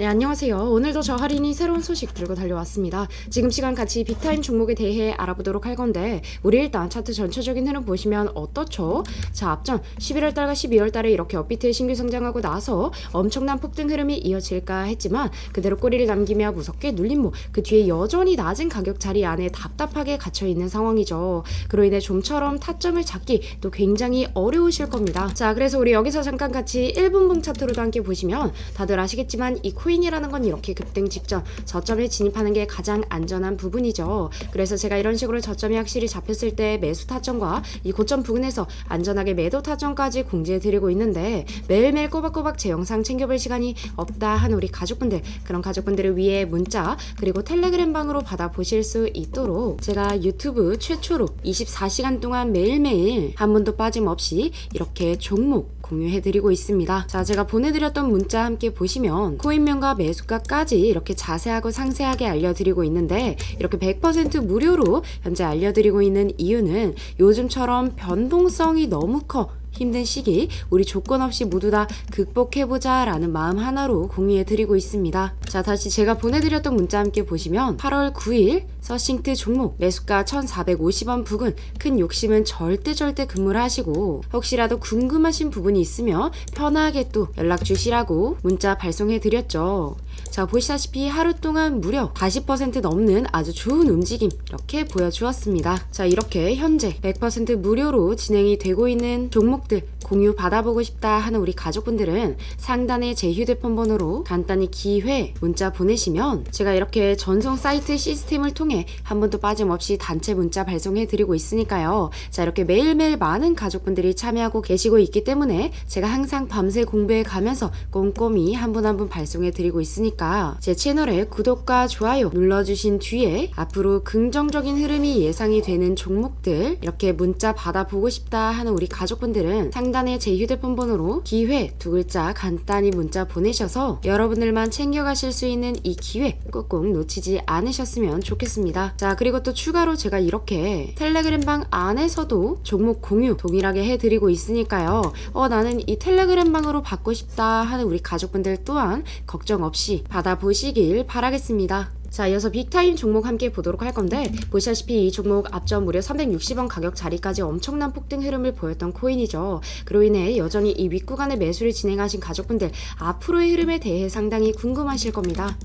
네, 안녕하세요. 오늘도 저 할인이 새로운 소식 들고 달려왔습니다. 지금 시간 같이 빅타임 종목에 대해 알아보도록 할 건데, 우리 일단 차트 전체적인 흐름 보시면 어떻죠? 자, 앞전 11월 달과 12월 달에 이렇게 업비트에 신규 성장하고 나서 엄청난 폭등 흐름이 이어질까 했지만, 그대로 꼬리를 남기며 무섭게 눌린 목, 그 뒤에 여전히 낮은 가격 자리 안에 답답하게 갇혀 있는 상황이죠. 그로 인해 좀처럼 타점을 잡기 또 굉장히 어려우실 겁니다. 자, 그래서 우리 여기서 잠깐 같이 1분봉 차트로도 함께 보시면 다들 아시겠지만 이 코인 이라는 건 이렇게 급등 직전 저점에 진입하는 게 가장 안전한 부분이죠. 그래서 제가 이런 식으로 저점이 확실히 잡혔을 때 매수 타점과 이 고점 부근에서 안전하게 매도 타점까지 공지해 드리고 있는데 매일매일 꼬박꼬박 제 영상 챙겨볼 시간이 없다 한 우리 가족분들 그런 가족분들을 위해 문자 그리고 텔레그램 방으로 받아보실 수 있도록 제가 유튜브 최초로 24시간 동안 매일매일 한 번도 빠짐없이 이렇게 종목 공유해드리고 있습니다. 자, 제가 보내드렸던 문자 함께 보시면 코인명 과 매수가까지 이렇게 자세하고 상세하게 알려드리고 있는데 이렇게 100% 무료로 현재 알려드리고 있는 이유는 요즘처럼 변동성이 너무 커 힘든 시기 우리 조건 없이 모두 다 극복해보자 라는 마음 하나로 공유해드리고 있습니다. 자 다시 제가 보내드렸던 문자 함께 보시면 8월 9일 서싱트 종목 매수가 1450원 부근 큰 욕심은 절대 절대 금물 하시고 혹시라도 궁금하신 부분이 있으면 편하게 또 연락 주시라고 문자 발송해드렸죠. 자 보시다시피 하루 동안 무려 40% 넘는 아주 좋은 움직임 이렇게 보여주었습니다. 자 이렇게 현재 100% 무료로 진행이 되고 있는 종목들 공유 받아보고 싶다 하는 우리 가족분들은 상단에 제 휴대폰 번호로 간단히 기회 문자 보내시면 제가 이렇게 전송 사이트 시스템을 통해 한 번도 빠짐없이 단체 문자 발송해 드리고 있으니까요. 자 이렇게 매일매일 많은 가족분들이 참여하고 계시고 있기 때문에 제가 항상 밤새 공부해 가면서 꼼꼼히 한 분 한 분 발송해 드리고 있으니까 제 채널에 구독과 좋아요 눌러주신 뒤에 앞으로 긍정적인 흐름이 예상이 되는 종목들 이렇게 문자 받아보고 싶다 하는 우리 가족분들은 상단 에 제 휴대폰 번호로 기회 두 글자 간단히 문자 보내셔서 여러분들만 챙겨가실 수 있는 이 기회 꼭꼭 놓치지 않으셨으면 좋겠습니다. 자 그리고 또 추가로 제가 이렇게 텔레그램 방 안에서도 종목 공유 동일하게 해드리고 있으니까요. 어 나는 이 텔레그램 방으로 받고 싶다 하는 우리 가족분들 또한 걱정 없이 받아보시길 바라겠습니다. 자, 이어서 빅타임 종목 함께 보도록 할 건데 보시다시피 이 종목 앞전 무려 360원 가격 자리까지 엄청난 폭등 흐름을 보였던 코인이죠. 그로 인해 여전히 이 윗구간의 매수를 진행하신 가족분들 앞으로의 흐름에 대해 상당히 궁금하실 겁니다.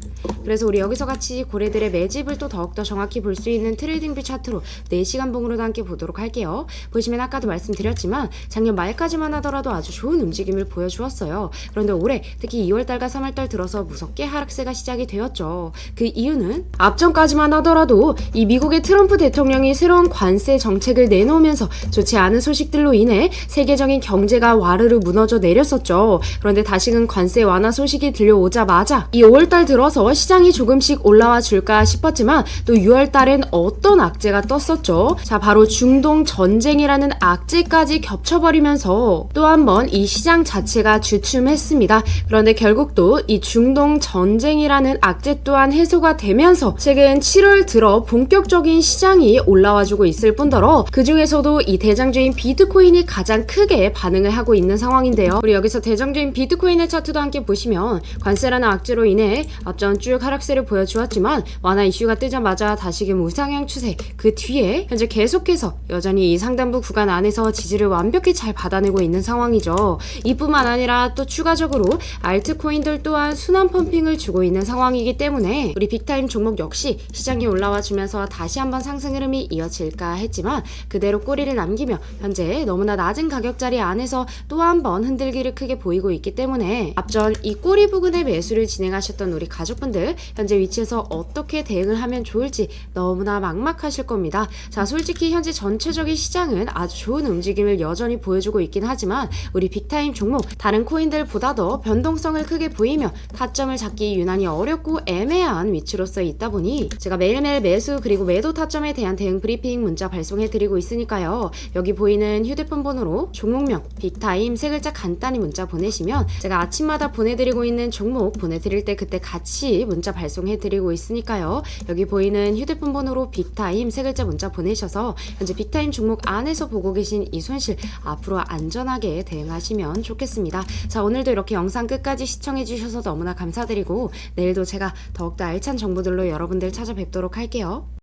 그래서 우리 여기서 같이 고래들의 매집을 또 더욱더 정확히 볼 수 있는 트레이딩 뷰 차트로 4시간 봉으로도 함께 보도록 할게요. 보시면 아까도 말씀드렸지만 작년 말까지만 하더라도 아주 좋은 움직임을 보여주었어요. 그런데 올해 특히 2월달과 3월달 들어서 무섭게 하락세가 시작이 되었죠. 그 이유 는 앞전까지만 하더라도 이 미국의 트럼프 대통령이 새로운 관세 정책을 내놓으면서 좋지 않은 소식들로 인해 세계적인 경제가 와르르 무너져 내렸었죠. 그런데 다시금 관세 완화 소식이 들려오자마자 이 5월달 들어서 시장이 조금씩 올라와 줄까 싶었지만 또 6월달엔 어떤 악재가 떴었죠. 자 바로 중동 전쟁이라는 악재까지 겹쳐버리면서 또 한 번 이 시장 자체가 주춤했습니다. 그런데 결국 또 이 중동 전쟁이라는 악재 또한 해소가 되면서 최근 7월 들어 본격적인 시장이 올라와주고 있을 뿐더러 그 중에서도 이 대장주인 비트코인이 가장 크게 반응을 하고 있는 상황인데요. 우리 여기서 대장주인 비트코인의 차트도 함께 보시면 관세라는 악재로 인해 앞전 쭉 하락세를 보여주었지만 완화 이슈가 뜨자마자 다시금 우상향 추세 그 뒤에 현재 계속해서 여전히 이 상단부 구간 안에서 지지를 완벽히 잘 받아내고 있는 상황이죠. 이뿐만 아니라 또 추가적으로 알트코인들 또한 순환 펌핑을 주고 있는 상황이기 때문에 우리 빅타 임 종목 역시 시장이 올라와 주면서 다시 한번 상승 흐름이 이어질까 했지만 그대로 꼬리를 남기며 현재 너무나 낮은 가격자리 안에서 또 한 번 흔들기를 크게 보이고 있기 때문에 앞전 이 꼬리 부근의 매수를 진행하셨던 우리 가족분들 현재 위치에서 어떻게 대응을 하면 좋을지 너무나 막막하실 겁니다. 자, 솔직히 현재 전체적인 시장은 아주 좋은 움직임을 여전히 보여주고 있긴 하지만 우리 빅타임 종목 다른 코인들보다 더 변동성을 크게 보이며 타점을 잡기 유난히 어렵고 애매한 위치로 기로써 있다 보니 제가 매일매일 매수 그리고 매도 타점에 대한 대응 브리핑 문자 발송해 드리고 있으니까요. 여기 보이는 휴대폰 번호로 종목명, 빅타임 세 글자 간단히 문자 보내시면 제가 아침마다 보내드리고 있는 종목 보내드릴 때 그때 같이 문자 발송해 드리고 있으니까요. 여기 보이는 휴대폰 번호로 빅타임 세 글자 문자 보내셔서 현재 빅타임 종목 안에서 보고 계신 이 손실 앞으로 안전하게 대응하시면 좋겠습니다. 자, 오늘도 이렇게 영상 끝까지 시청해 주셔서 너무나 감사드리고 내일도 제가 더욱더 알찬 정보들로 여러분들 찾아뵙도록 할게요.